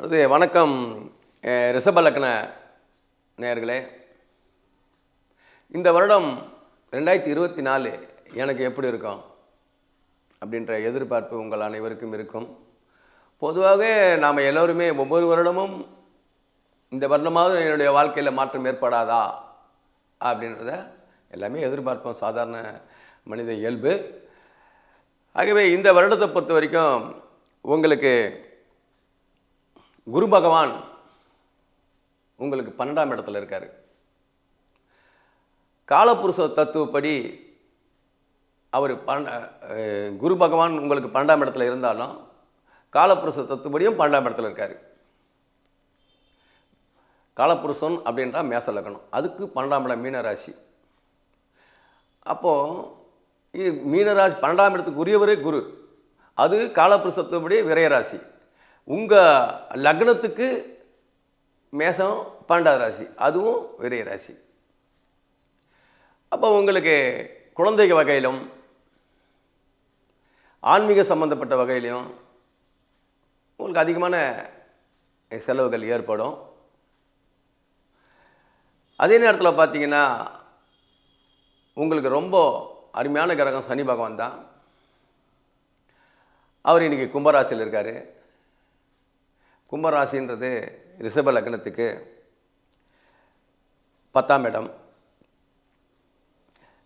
அது வணக்கம் ரிஷபலக்கண நேர்களே இந்த வருடம் ரெண்டாயிரத்தி இருபத்தி நாலு எனக்கு எப்படி இருக்கும்? அப்படின்ற எதிர்பார்ப்பு உங்கள் அனைவருக்கும் இருக்கும். பொதுவாக நாம் எல்லோருமே ஒவ்வொரு வருடமும் இந்த வருடமாவது என்னுடைய வாழ்க்கையில் மாற்றம் ஏற்படாதா? அப்படின்றத எல்லாமே எதிர்பார்ப்போம் சாதாரண மனித இயல்பு. ஆகவே இந்த வருடத்தை பொறுத்த வரைக்கும் உங்களுக்கு குரு பகவான் உங்களுக்கு பன்னெண்டாம் இடத்துல இருக்கார். காலப்புருஷ தத்துவப்படி அவர் பன்ன குரு பகவான் உங்களுக்கு பன்னெண்டாம் இடத்துல இருந்தாலும் காலப்புருஷ தத்துவப்படியும் பன்னெண்டாம் இடத்துல இருக்கார். காலப்புருஷன் அப்படின்றா மேச லக்கணம் அதுக்கு பன்னெண்டாம் இடம் மீனராசி. அப்போது மீனராசி பன்னெண்டாம் இடத்துக்கு உரியவரே குரு. அது காலப்புருஷத்துப்படி விரயராசி. உங்கள் லக்னத்துக்கு மேசம் பன்னெண்டாவது ராசி அதுவும் விரயராசி அப்போ உங்களுக்கு குழந்தைக வகையிலும் ஆன்மீக சம்பந்தப்பட்ட வகையிலையும் உங்களுக்கு அதிகமான செலவுகள் ஏற்படும். அதே நேரத்தில் பார்த்தீங்கன்னா உங்களுக்கு ரொம்ப அருமையான கிரகம் சனி பகவான் தான். அவர் இன்றைக்கி கும்பராசியில் இருக்கார். கும்பராசின்றது ரிஷப லக்னத்துக்கு பத்தாம் இடம்.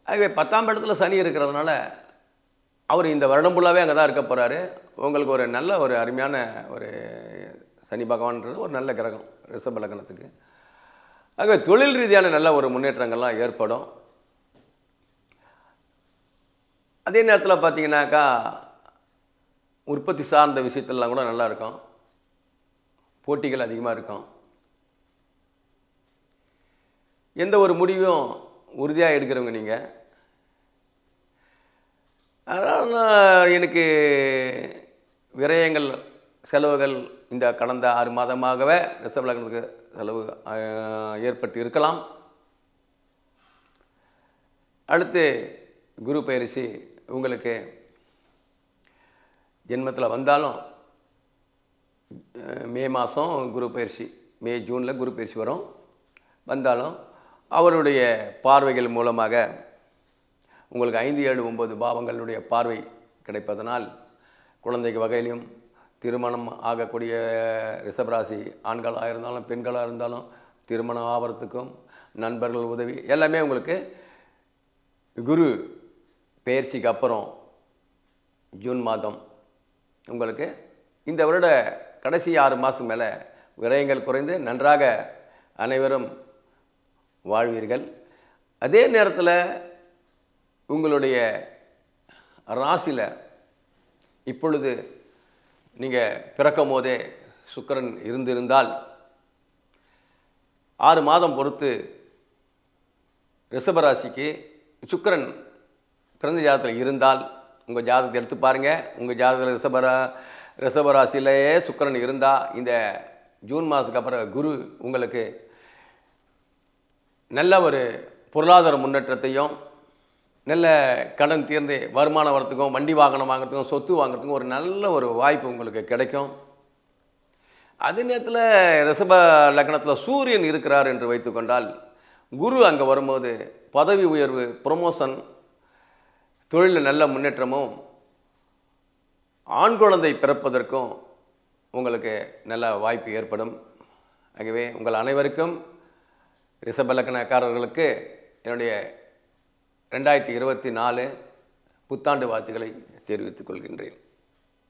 ஆகவே பத்தாம் இடத்துல சனி இருக்கிறதுனால அவர் இந்த வருடம் ஃபுல்லாகவே அங்கே தான் இருக்க போகிறாரு உங்களுக்கு ஒரு நல்ல ஒரு அருமையான ஒரு சனி பகவான்ன்றது ஒரு நல்ல கிரகம் ரிஷப லக்னத்துக்கு. ஆகவே தொழில் ரீதியான நல்ல ஒரு முன்னேற்றங்கள்லாம் ஏற்படும். அதே நேரத்தில் பார்த்தீங்கன்னாக்கா உற்பத்தி சார்ந்த விஷயத்துலலாம் கூட நல்லா இருக்கும். போட்டிகள் அதிகமாக இருக்கும். எந்த ஒரு முடிவும் உறுதியாக எடுக்கிறவங்க நீங்கள் அதனால் எனக்கு விரயங்கள் செலவுகள் இந்த கடந்த ஆறு மாதமாகவே ரிசர்வ் லக்னத்துக்கு செலவு ஏற்பட்டு இருக்கலாம். அடுத்து குரு பயிற்சி உங்களுக்கு ஜென்மத்தில் வந்தாலும் மே மாதம் குரு பயிற்சி மே ஜூனில் குரு பயிற்சி வரும். வந்தாலும் அவருடைய பார்வைகள் மூலமாக உங்களுக்கு ஐந்து ஏழு ஒன்பது பாவங்களுடைய பார்வை கிடைப்பதனால் குழந்தைக்கு வகையிலும் திருமணம் ஆகக்கூடிய ரிஷபராசி ஆண்களாக இருந்தாலும் பெண்களாக இருந்தாலும் திருமணம் ஆகிறதுக்கும் நண்பர்கள் உதவி எல்லாமே உங்களுக்கு குரு பயிற்சிக்கு அப்புறம் ஜூன் மாதம் உங்களுக்கு இந்த வருட கடைசி ஆறு மாதம் மேலே விரயங்கள் குறைந்து நன்றாக அனைவரும் வாழ்வீர்கள். அதே நேரத்தில் உங்களுடைய ராசியில் இப்பொழுது நீங்கள் பிறக்கும் போதே சுக்கிரன் இருந்திருந்தால் ஆறு மாதம் பொறுத்து ரிஷபராசிக்கு சுக்கரன் பிறந்த ஜாதகத்தில் இருந்தால் உங்கள் ஜாதகத்தை எடுத்து பாருங்கள் உங்கள் ஜாதகத்தில் ரிஷபரா ரிஷபராசிலேயே சுக்கிரன் இருந்தால் இந்த ஜூன் மாதத்துக்கு அப்புறம் குரு உங்களுக்கு நல்ல ஒரு பொருளாதார முன்னேற்றத்தையும் நல்ல கடன் தீர்ந்து வருமானம் வரத்துக்கும் வண்டி வாகனம் வாங்குறதுக்கும் சொத்து வாங்குறதுக்கும் ஒரு நல்ல ஒரு வாய்ப்பு உங்களுக்கு கிடைக்கும். அதே நேரத்தில் ரிஷப லக்னத்தில் சூரியன் இருக்கிறார் என்று வைத்துக்கொண்டால் குரு அங்கே வரும்போது பதவி உயர்வு ப்ரொமோஷன் தொழிலில் நல்ல முன்னேற்றமும் ஆண் குழந்தை பிறப்பதற்கும் உங்களுக்கு நல்ல வாய்ப்பு ஏற்படும். ஆகவே உங்கள் அனைவருக்கும் ரிஷபலக்கணக்காரர்களுக்கு என்னுடைய ரெண்டாயிரத்தி இருபத்தி நாலு புத்தாண்டு வாழ்த்துக்களை தெரிவித்துக் கொள்கின்றேன்.